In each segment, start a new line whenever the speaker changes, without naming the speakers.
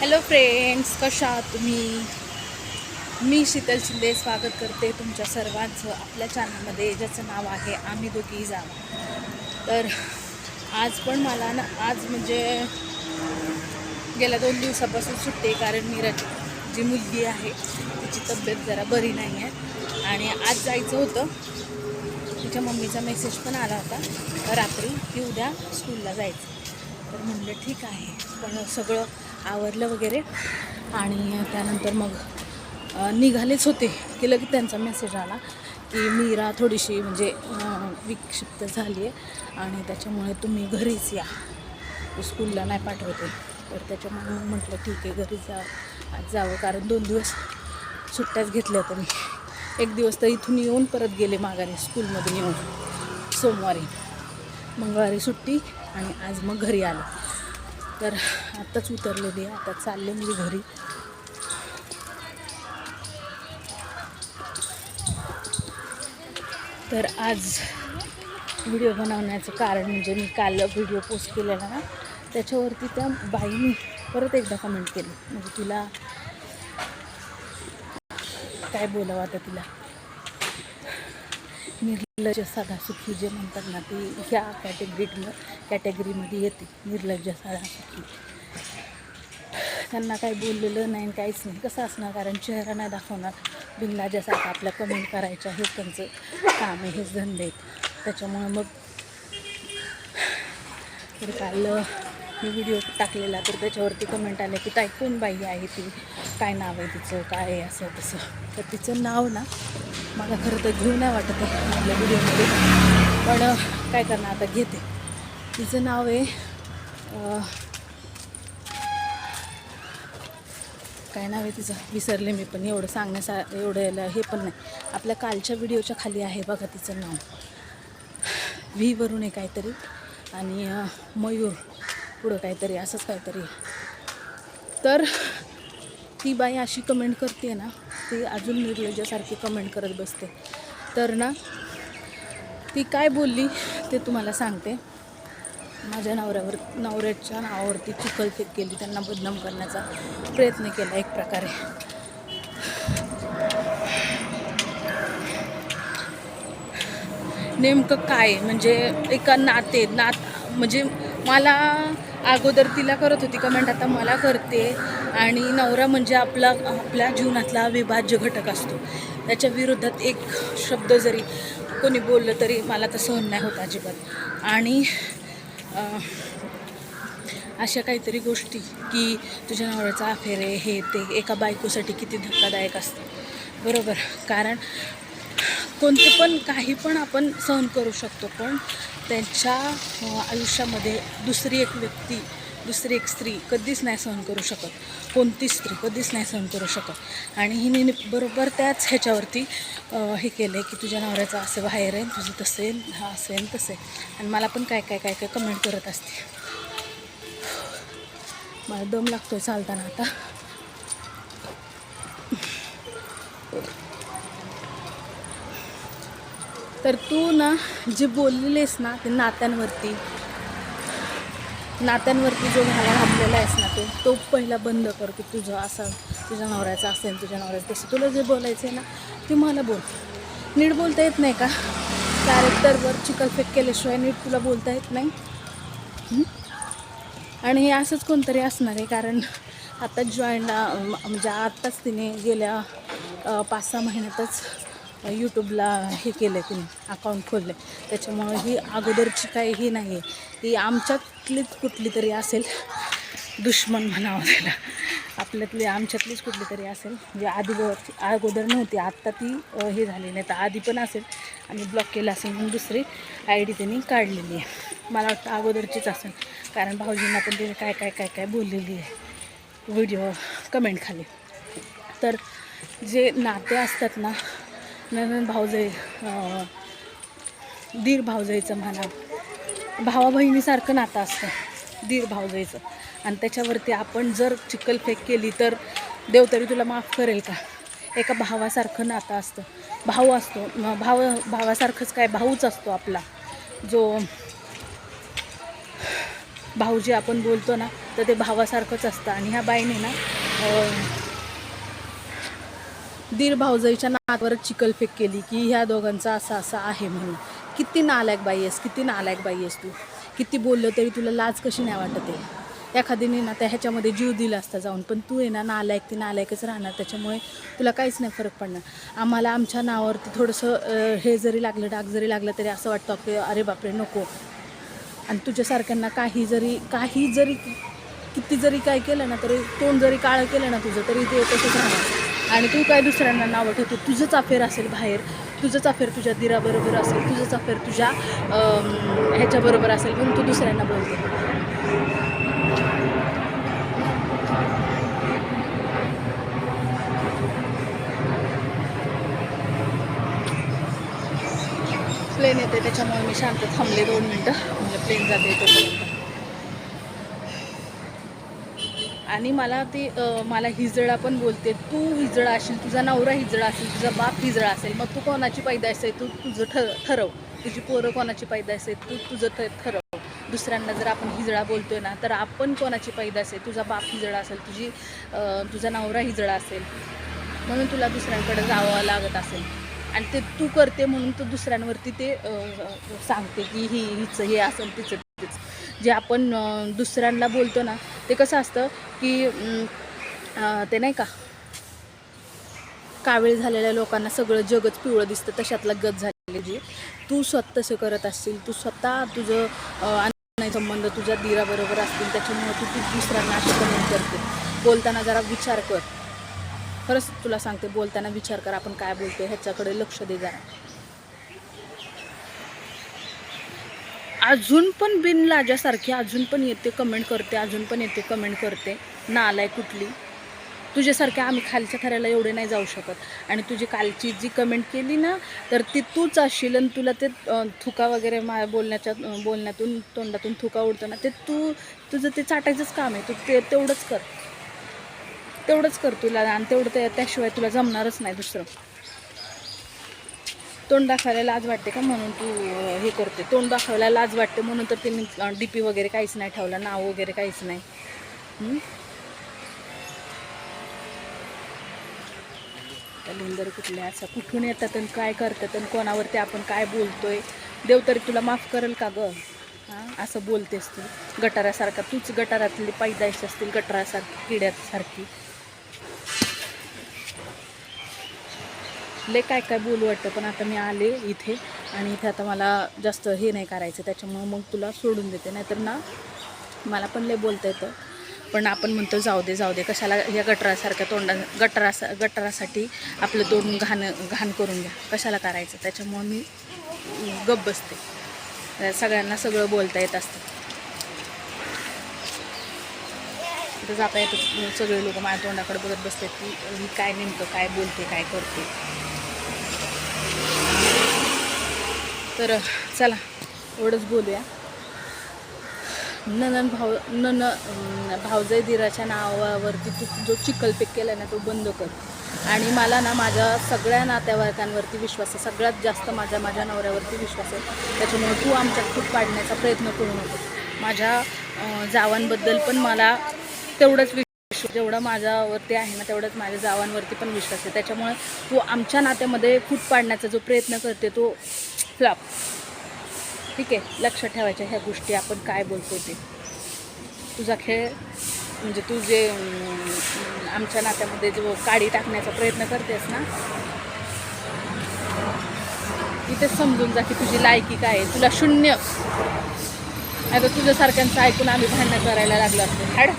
Hello friends कशा तुम्ही? मी शीतल शिंदे स्वागत करते तुमच्या सर्वांचं आपल्या चॅनलमध्ये ज्याचं नाव आहे आम्ही दोघी जा तर आज पण मला ना आज म्हणजे गेल्या दोन दिवसापासून सुटते कारण मी रच जी मुलगी आहे तिची तब्येत जरा बरी नाही आहे आणि आज जायचं होतं. त्यांच्या मम्मीचा मेसेज पण आला होता रात्री की उद्या स्कूलला जायचं. तर म्हणलं ठीक आहे. पण सगळं आवरलं वगैरे आणि त्यानंतर मग निघालेच होते की लगेच त्यांचा मेसेज आला की मीरा थोडीशी म्हणजे विक्षिप्त झाली आहे आणि त्याच्यामुळे तुम्ही घरीच या. स्कूलला नाही पाठवते. तर त्याच्यामुळे मग म्हटलं ठीक आहे घरीच जा आज जावं. कारण दोन दिवस सुट्ट्याच घेतल्या होत्या मी एक दिवस तर इथून येऊन परत गेले माघारी स्कूलमधून येऊन. सोमवारी. मंगळवारी सुट्टी आणि आज मग घरी आलो. तर आत्ताच उतरलेली आता चालले मी घरी. तर आज व्हिडिओ बनवण्याचं कारण म्हणजे मी काल व्हिडिओ पोस्ट केलेला ना त्याच्यावरती त्या बाईनी परत एकदा कमेंट केली. म्हणजे तिला काय बोलावं आता तिला? निर्लज्ज साधा सुखी जे म्हणतात ना ती ह्या कॅटेगरीतलं कॅटेगरीमध्ये येते निर्लज्ज साधा सुखी. त्यांना काही बोललेलं नाही आणि काहीच नाही. कसं असणार? कारण चेहरा नाही दाखवणार. बिनलाजासारखं आपल्या कमेंट करायच्या हेच त्यांचं काम आहे हेच धंदे आहेत. त्याच्यामुळं मग तर काल मी व्हिडिओ टाकलेला तर त्याच्यावरती कमेंट आले की ताई कोण बाई आहे ती? काय नाव आहे तिचं? काय आहे असं तसं? तर तिचं नाव ना मला खरं तर घेऊ नाही वाटत आहे आपल्या व्हिडिओमध्ये पण काय करणार आता? घेते. तिचं नाव आहे काय नाव आहे तिचं? विसरले मी पण एवढं सांगण्यासा एवढं याला हे पण नाही. आपल्या कालच्या व्हिडिओच्या खाली आहे बघा तिचं नाव. व्हीवरून आहे काहीतरी. आणि मयूर. पुढं काहीतरी असंच काहीतरी तर ती बाई अशी कमेंट करते ना ती अजून निर्लज्यासारखी कमेंट करत बसते. तर ना ती काय बोलली ते तुम्हाला सांगते. माझ्या नवऱ्यावर नवऱ्याच्या नावावरती चिखलफेक केली त्यांना बदनाम करण्याचा प्रयत्न केला एक प्रकारे. नेमकं काय म्हणजे एका नाते नात म्हणजे मला अगोदर तिला करत होती कमेंट आता मला करते. आणि नवरा म्हणजे आपला आपल्या जीवनातला अविभाज्य घटक असतो. त्याच्या विरोधात एक शब्द जरी कोणी बोललं तरी मला तर सहन नाही होत अजिबात. आणि अशा काहीतरी गोष्टी की तुझ्या नवऱ्याचा अफेअर आहे हे ते एका बायकोसाठी किती धक्कादायक असतं. बरोबर. कारण कोणते पण काही पण आपण सहन करू शकतो पण त्यांच्या आयुष्यामध्ये दुसरी एक व्यक्ती दुसरी एक स्त्री कधीच नाही सहन करू शकत. कोणती स्त्री कधीच नाही सहन करू शकत. आणि हिने बरोबर त्याच ह्याच्यावरती हे केलं आहे की तुझ्या नवऱ्याचं असं बाहेर आहे तुझं तसं हा असेल तसे आणि मला पण काय काय काय काय कमेंट करत असते. मला दम लागतो चालताना आता. तर तू ना जे बोललेलीस ना ते नात्यांवरती नात्यांवरती जो घाला घातलेला आहेस ना तो तो पहिला बंद कर की तुझं असं तुझ्या नवऱ्याचं असेल तुझ्या नवऱ्याचं. तसं तुला जे बोलायचं आहे ना ते मला बोल. नीट बोलता येत नाही का? कॅरेक्टरवर चिकलफेक केल्याशिवाय नीट तुला बोलता येत नाही. आणि हे असंच कोणतरी असणार आहे कारण आत्ताच जॉईनला म्हणजे आत्ताच तिने गेल्या पाच सहा महिन्यातच यूट्यूबला हे केलं आहे तिने अकाउंट खोललं आहे त्याच्यामुळं ही अगोदरची काही ही नाही आहे ही आमच्यातलीच कुठली तरी असेल दुश्मन म्हणावं त्याला. आपल्यातली आमच्यातलीच कुठली तरी असेल. म्हणजे आधी अगोदर नव्हती आत्ता ती हे झाली नाही तर आधी पण असेल आणि ब्लॉक केलं असेल म्हणून दुसरी आय डी त्यांनी काढलेली आहे. मला वाटतं अगोदरचीच असेल. कारण भाऊजींना पण तिने काय काय काय काय बोललेली आहे. व्हिडिओ कमेंट खाली. तर जे नाते असतात ना नवीन भाऊजाई दीर भाऊजाईचं म्हणा भावा बहिणीसारखं नातं असतं. दीर भाऊजाईचं आणि त्याच्यावरती आपण जर चिखलफेक केली तर देव तरी तुला माफ करेल का? एका भावासारखं नातं असतं. भाऊ असतो भाव भावासारखंच काय? भाऊच असतो आपला. जो भाऊजी आपण बोलतो ना तर ते भावासारखंच असतं. आणि ह्या बाईने ना दीर भाऊजाईच्या नावावर चिकलफेक केली की ह्या दोघांचा असं असं आहे म्हणून. किती नालायक बाई आहेस किती नालायक बाई आहेस तू. किती बोललं तरी तुला लाज कशी नाही वाटत आहे? एखादीने ना त्या ह्याच्यामध्ये जीव दिला असता जाऊन पण तू आहे ना नालायक ती नालायकच राहणार त्याच्यामुळे तुला काहीच नाही फरक पडणार. आम्हाला आमच्या नावावरती थोडंसं हे जरी लागलं डाग जरी लागलं तरी असं वाटतं की अरे बापरे नको. आणि तुझ्यासारख्यांना काही जरी काही जरी किती जरी काय केलं ना तरी तोंड जरी काळं केलं ना तुझं तरी ते तसंच राहणार. आणि तू काय दुसऱ्यांना नावं ठेवतो? तुझंच अफेअर असेल बाहेर. तुझंच अफेअर तुझ्या दिराबरोबर असेल. तुझंच अफेअर तुझ्या ह्याच्याबरोबर असेल म्हणून तू दुसऱ्यांना बोलते. प्लेन येते त्याच्यामुळे मी शांत थांबले दोन मिनटं. म्हणजे प्लेन जाते तोपर्यंत. आणि मला ते मला हिजडा पण बोलते तू हिजडा असेल तुझा नवरा हिजडा असेल तुझा बाप हिजडा असेल मग तू कोणाची पैदास आहे तू तुझं ठर ठरव. तुझी पोरं कोणाची पैदास आहे तू तुझं ठ ठरव. दुसऱ्यांना जर आपण हिजडा बोलतोय ना तर आपण कोणाची पैदास आहे तुझा बाप हिजडा असेल तुझी तुझा नवरा हिजडा असेल म्हणून तुला दुसऱ्यांकडे जावं लागत असेल. आणि ते तू करते म्हणून तू दुसऱ्यांवरती ते सांगते की ही हिचं हे असेल तिचं तिचं. जे आपण दुसऱ्यांना बोलतो ना ते कसं असतं की ते नाही का कावीळ झालेल्या लोकांना सगळं जगच पिवळं दिसतं तशातला गत झालेली जी. तू स्वतः तसं करत असतील तू स्वतः तुझं नाही संबंध तुझ्या दिराबरोबर असतील त्याच्यामुळे तू तू दुसऱ्यांना अशी कमेंट करते. बोलताना जरा विचार कर. खरंच तुला सांगते बोलताना विचार कर आपण काय बोलतो ह्याच्याकडे लक्ष दे जरा. अजून पण बिन लाजासारखी अजून पण येते कमेंट करते अजून पण येते कमेंट करते. नालाय कुठली? तुझ्यासारख्या आम्ही खालच्या थराला एवढे नाही जाऊ शकत. आणि तुझी कालची जी कमेंट केली ना तर ती तूच असशील आणि तुला ते थुका वगैरे मा बोलण्याच्या बोलण्यातून तोंडातून थुका उडतं ना ते तू तुझं ते चाटायचंच काम आहे. तू ते तेवढंच कर. तेवढंच कर तुला आणि तेवढं त्याशिवाय तुला जमणारच नाही दुसरं. तोंड दाखवायला लाज वाटते का म्हणून तू हे करते? तोंड दाखवायला लाज वाटते म्हणून तर तिने डी पी वगैरे काहीच नाही ठेवलं नाव वगैरे काहीच नाही. हं? त्या कुठल्या? असं कुठून येतात आणि काय करतात आणि कोणावरती आपण काय बोलतोय? देव तरी तुला माफ करेल का गं? हां? असं बोलतेस तू. गटारासारखा तूच गटारातली पैदाईश असतील गटारासारखी किड्यासारखी. लय काय काय बोलू वाटतं पण आता मी आले इथे आणि इथे आता मला जास्त हे नाही करायचं त्याच्यामुळं मग तुला सोडून देते. नाहीतर ना मला पण लय बोलता येतं. पण आपण म्हणतो जाऊ दे जाऊ दे. कशाला या गटरासारख्या तोंडा गटरासा गटरासाठी आपलं तोंड घाण घाण करून घ्या. कशाला करायचं? त्याच्यामुळं मी गप बसते. सगळ्यांना सगळं बोलता येत असतं. तिथं जाता येतं सगळे लोक माझ्या तोंडाकडे बघत बसतात की मी काय नेमकं काय बोलते काय करते? तर चला एवढंच बोलूया. ननन भाऊ नन अं, भावजय दिराच्या नावावरती तू जो चिकलपेक केला ना तो बंद कर. आणि मला ना माझ्या सगळ्या नातेवाईकांवरती विश्वास आहे. सगळ्यात जास्त माझ्या माझ्या नवऱ्यावरती विश्वास आहे. त्याच्यामुळे तू आमच्यात खूप पाडण्याचा प्रयत्न करू नको. माझ्या जावांबद्दल पण मला तेवढंच विश्वास जेवढा माझ्यावरती आहे ना तेवढंच माझ्या जावांवरती पण विश्वास आहे. त्याच्यामुळे तू आमच्या नात्यामध्ये फूट पाडण्याचा जो प्रयत्न करते तो फ्लॉप ठीक आहे लक्ष ठेवायच्या ह्या गोष्टी आपण काय बोलतो ते. तुझा खेळ म्हणजे तू जे आमच्या नात्यामध्ये जो काडी टाकण्याचा प्रयत्न करतेस ना इथेच समजून जा की तुझी लायकी काय आहे. तुला शून्य. आता तुझ्यासारख्यांचं ऐकून आम्ही भांडणं करायला लागलो असतो. हॅड.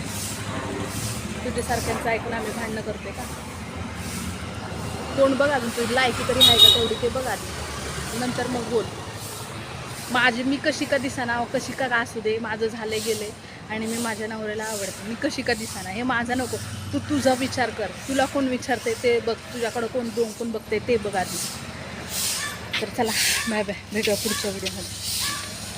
तुझ्यासारख्यांचं ऐकून आम्ही भांडणं करते का? कोण बघ अजून तुझी लायकी तरी आहे का तेवढी ते बघा नंतर मग बोल. माझी मी कशी का दिसाना कशी का असू दे माझं झाले गेले आणि मी माझ्या नवऱ्याला आवडते. मी कशी का दिसाना हे माझा नको. तू तुझा विचार कर. तुला कोण विचारते ते बघ. तुझ्याकडं कोण दोन कोण बघते ते बघ आधी. तर चला बाय बाय भेटूया पुढच्या व्हिडिओमध्ये